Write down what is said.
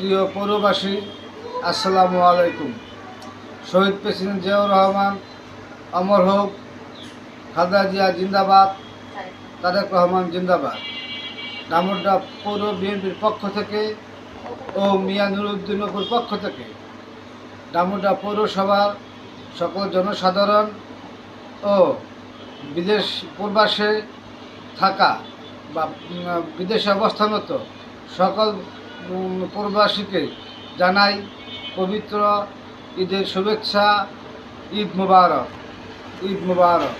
প্রিয় পৌরবাসী, আসসালামু আলাইকুম। শহীদ প্রেসিডেন্ট জিয়াউর রহমান, অমর হোক, খালেদা জিয়া জিন্দাবাদ, তারেক রহমান জিন্দাবাদ। ডামরডা পৌর বিএনপির পক্ষ থেকে ও মিয়া নুরুদ্দিন অপুর পক্ষ থেকে। ডামরডা পৌরসভার সকল জনসাধারণ ও বিদেশ প্রবাসে থাকা বা বিদেশে অবস্থানত সকল প্রবাসীকে জানাই পবিত্র ঈদের শুভেচ্ছা ঈদ মুবারক ঈদ মুবারক।